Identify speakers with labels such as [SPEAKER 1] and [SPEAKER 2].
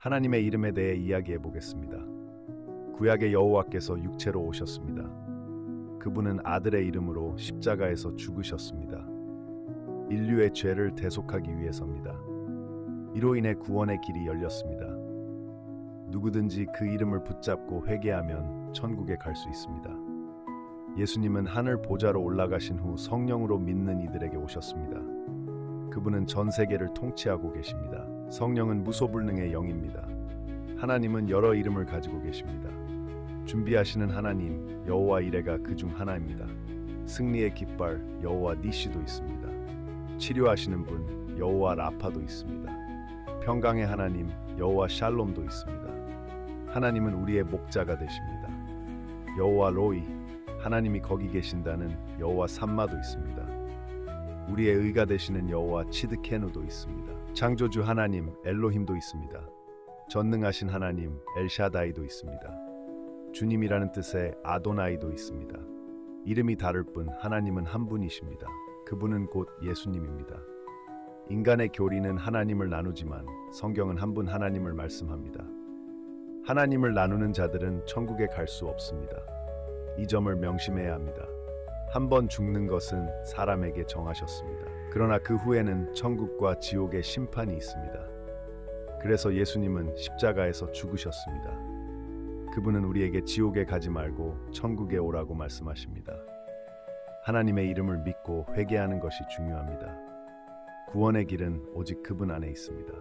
[SPEAKER 1] 하나님의 이름에 대해 이야기해 보겠습니다. 구약의 여호와께서 육체로 오셨습니다. 그분은 아들의 이름으로 십자가에서 죽으셨습니다. 인류의 죄를 대속하기 위해서입니다. 이로 인해 구원의 길이 열렸습니다. 누구든지 그 이름을 붙잡고 회개하면 천국에 갈 수 있습니다. 예수님은 하늘 보좌로 올라가신 후 성령으로 믿는 이들에게 오셨습니다. 그분은 전 세계를 통치하고 계십니다. 성령은 무소불능의 영입니다. 하나님은 여러 이름을 가지고 계십니다. 준비하시는 하나님 여호와 이레가 그중 하나입니다. 승리의 깃발 여호와 니시도 있습니다. 치료하시는 분 여호와 라파도 있습니다. 평강의 하나님 여호와 샬롬도 있습니다. 하나님은 우리의 목자가 되십니다. 여호와 로이 하나님이 거기 계신다는 여호와 삼마도 있습니다. 우리의 의가 되시는 여호와 치드케누도 있습니다. 창조주 하나님 엘로힘도 있습니다. 전능하신 하나님 엘샤다이도 있습니다. 주님이라는 뜻의 아도나이도 있습니다. 이름이 다를 뿐 하나님은 한 분이십니다. 그분은 곧 예수님입니다. 인간의 교리는 하나님을 나누지만 성경은 한 분 하나님을 말씀합니다. 하나님을 나누는 자들은 천국에 갈 수 없습니다. 이 점을 명심해야 합니다. 한 번 죽는 것은 사람에게 정하셨습니다. 그러나 그 후에는 천국과 지옥의 심판이 있습니다. 그래서 예수님은 십자가에서 죽으셨습니다. 그분은 우리에게 지옥에 가지 말고 천국에 오라고 말씀하십니다. 하나님의 이름을 믿고 회개하는 것이 중요합니다. 구원의 길은 오직 그분 안에 있습니다.